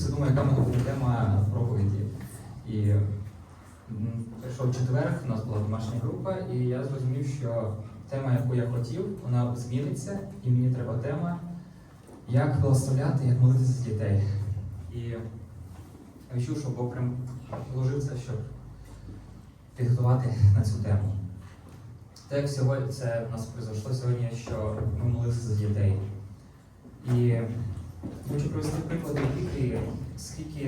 все думаю, яка може бути тема проповіді. І прийшов четверг, у нас була домашня група, і я зрозумів, що тема, яку я хотів, вона зміниться, і мені треба тема, як благословляти, як молитися за дітей. І я відчув, що Бог прям вложив це, щоб підготувати на цю тему. Так як сьогодні це в нас произошло сьогодні, що ми молилися за дітей. І хочу привести приклади Біблії, скільки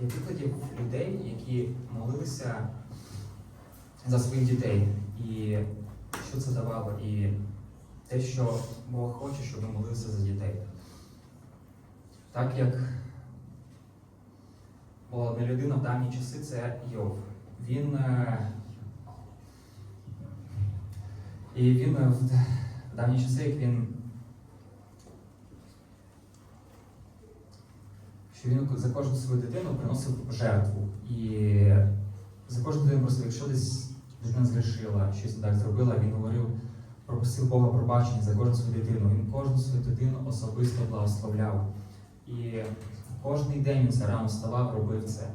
є прикладів людей, які молилися за своїх дітей. І що це давало, і те, що Бог хоче, щоб ми молилися за дітей. Так як була одна людина в давні часи, це Йов. Він. е, І він е, в давні часи, як він. Що він за кожну свою дитину приносив жертву. І за кожну дитину просив, якщо десь дитина згрішила, щось не так зробила, він говорив, пропросив Бога пробачення за кожну свою дитину. Він кожну свою дитину особисто благословляв. І кожний день він це рано вставав, робив це.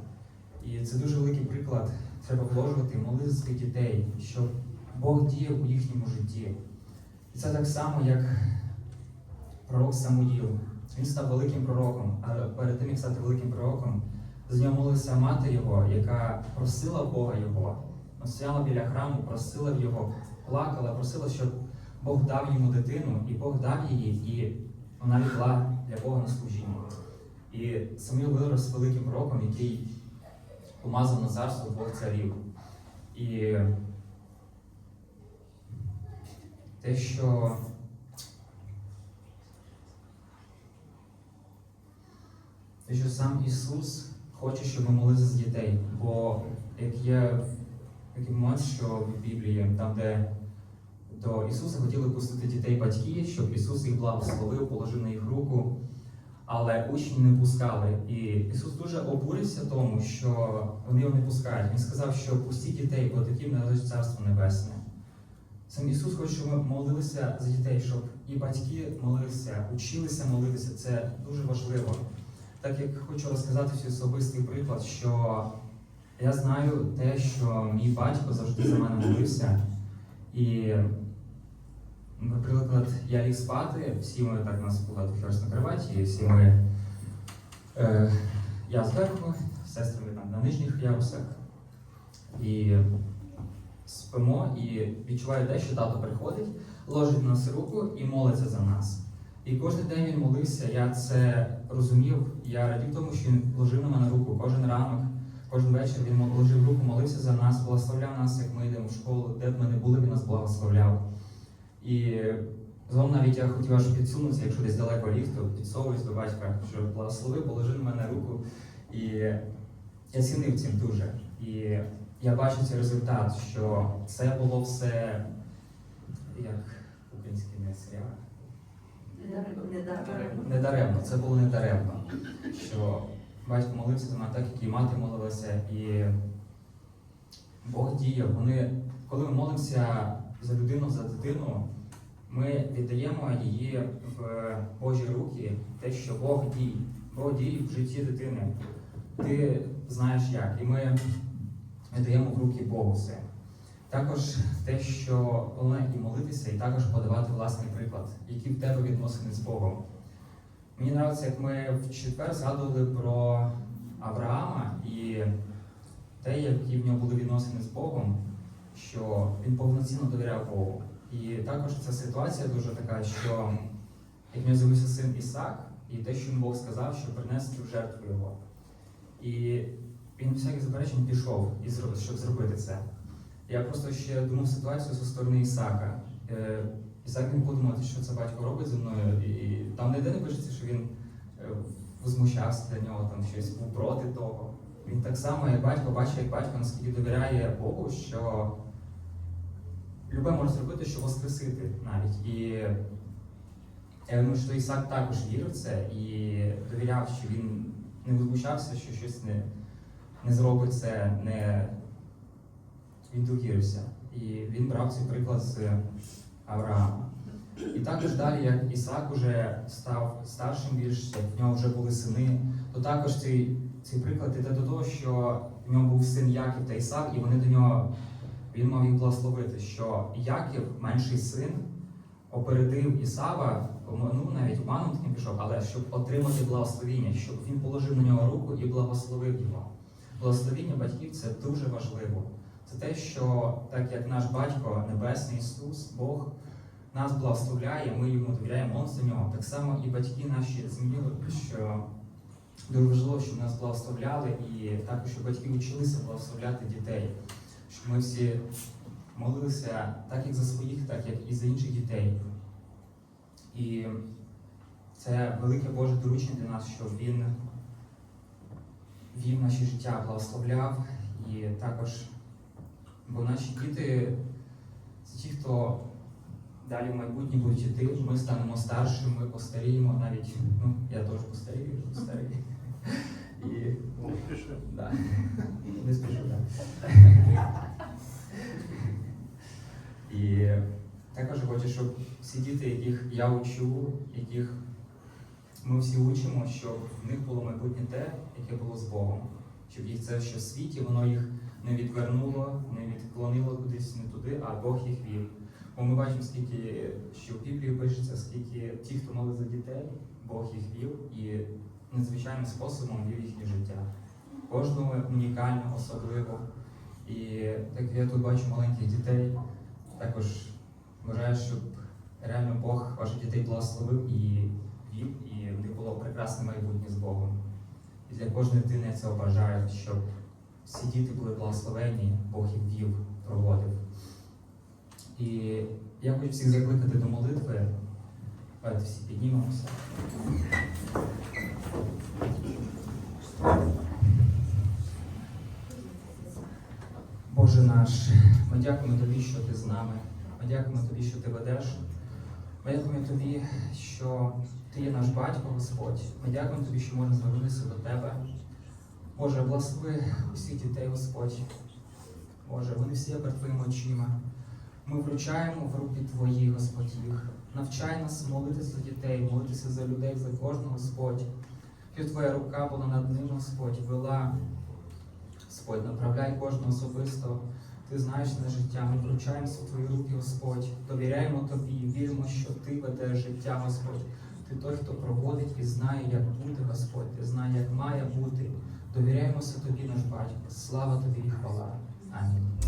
І це дуже великий приклад. Треба вложувати, своїх дітей, щоб Бог діяв у їхньому житті. І це так само, як пророк Самуїл. Він став великим пророком, а перед тим, як стати великим пророком, з нього молилася мати його, яка просила Бога його, стояла біля храму, просила його, плакала, просила, щоб Бог дав йому дитину, і Бог дав її, і вона лягла для Бога на служіння. І Самуїл вирос великим пророком, який помазав на царство двох царів. І те, що те, що сам Ісус хоче, щоб ми молилися за дітей. Бо як є такий момент, що в Біблії, там, де до Ісуса хотіли пустити дітей батьки, щоб Ісус їх благословив, положив на їх руку, але учні не пускали. І Ісус дуже обурився тому, що вони його не пускають. Він сказав, що пустіть дітей, бо таким належить Царство Небесне. Сам Ісус хоче, щоб ми молилися за дітей, щоб і батьки молилися, училися молитися. Це дуже важливо. Так як хочу розказати свій особистий приклад, що я знаю те, що мій батько завжди за мене молився. І, наприклад, я ліг спати, всі ми так у нас була херс на кроваті, всі ми. Е, я зверху, сестри там на нижніх ярусах. І спимо і відчуваю те, що тато приходить, ложить на нас руку і молиться за нас. І кожен день він молився, я це розумів. Я радів тому, що він ложив на мене руку кожен ранок, кожен вечір він ложив руку, молився за нас, благословляв нас, як ми йдемо в школу, де б ми не були, він нас благословляв. І згодом навіть я хотів аж підсунутися, якщо десь далеко ліг, то підсовуюсь до батька, що благослови, положи на мене руку. І я цінив цим дуже. І я бачу цей результат, що це було все як український не серіал. Недаремно, це було недаремно. Що батько молився за мене так, як і мати молилася, і Бог діяв. Вони, коли ми молимося за людину, за дитину, ми віддаємо її в Божі руки, те, що Бог діє. Бог діє в житті дитини. Ти знаєш як. І ми віддаємо в руки Богу все. Також те, що головне і молитися, і також подавати власний приклад, які в тебе відносини з Богом. Мені подобається, як ми в четвер згадували про Авраама і те, які в нього були відносини з Богом, що він повноцінно довіряв Богу. І також ця ситуація дуже така, що як в нього з'явився син Ісак, і те, що йому Бог сказав, що принести в жертву його. І він всяких заперечень пішов, щоб зробити це. Я просто ще думав ситуацію зі сторони Ісака. Е, Ісак не подумати, що це батько робить зі мною. І там ніде не пишеться, що він е, возмущався для нього, там щось був проти того. Він так само, як батько, бачить, як батько наскільки довіряє Богу, що любе може зробити, щоб воскресити навіть. І я думаю, що Ісак також вірив це і довіряв, що він не возмущався, що щось не, не зробить це, не він довірився. І він брав цей приклад з Авраама. І також далі, як Ісаак уже став старшим більш, як в нього вже були сини, то також цей, цей приклад іде до того, що в нього був син Яків та Ісав, і вони до нього він мав їх благословити, що Яків, менший син, опередив Ісава, ну навіть обманом таким пішов, але щоб отримати благословіння, щоб він положив на нього руку і благословив його. Благословіння батьків це дуже важливо. Це те, що так як наш батько Небесний Ісус, Бог нас благословляє, ми йому довіряємо, молимося за нього. Так само і батьки наші змінили, що дуже важливо, щоб нас благословляли, і також щоб батьки вчилися благословляти дітей, щоб ми всі молилися так, як за своїх, так як і за інших дітей. І це велике Боже доручення для нас, щоб Він вів наші життя, благословляв і також, бо наші діти це ті, хто далі в майбутнє будуть йти, ми станемо старшими, ми постаріємо навіть, ну, я теж постарію, вже старий. І Не спіши. Да. Не спішу, так. І також хочу, щоб всі діти, яких я учу, яких ми всі учимо, щоб в них було майбутнє те, яке було з Богом. Щоб їх це, що в світі, воно їх не відвернуло, не відклонило кудись не туди, а Бог їх вів. Бо ми бачимо, скільки що в Біблії пишеться, скільки ті, хто молив за дітей, Бог їх вів і надзвичайним способом вів їхнє життя. Кожного унікально, особливо. І так я тут бачу маленьких дітей, також бажаю, щоб реально Бог ваших дітей благословив і вів, і в них було прекрасне майбутнє з Богом. І для кожної дитини я цього бажаю, щоб всі діти були благословені, Бог їх вів, проводив. І я хочу всіх закликати до молитви. Давайте всі піднімемося. Боже наш, ми дякуємо Тобі, що Ти з нами. Ми дякуємо Тобі, що Ти ведеш. Ми дякуємо Тобі, що Ти є наш батько, Господь. Ми дякуємо Тобі, що можемо звернутися до Тебе. Боже, благослови усіх дітей, Господь. Боже, вони всі перед Твоїми очима. Ми вручаємо в руки Твої, Господь, їх. Навчай нас молитися за дітей, молитися за людей, за кожного, Господь. Щоб Твоя рука була над ним, Господь, вела. Господь, направляй кожного особисто. Ти знаєш на життя. Ми вручаємося в Твої руки, Господь. Довіряємо Тобі, віримо, що Ти ведеш життя, Господь. Ти той, хто проводить і знає, як бути, Господь. Ти знає, як має бути. Довіряємося Тобі, наш батько. Слава Тобі і хвала. Амінь.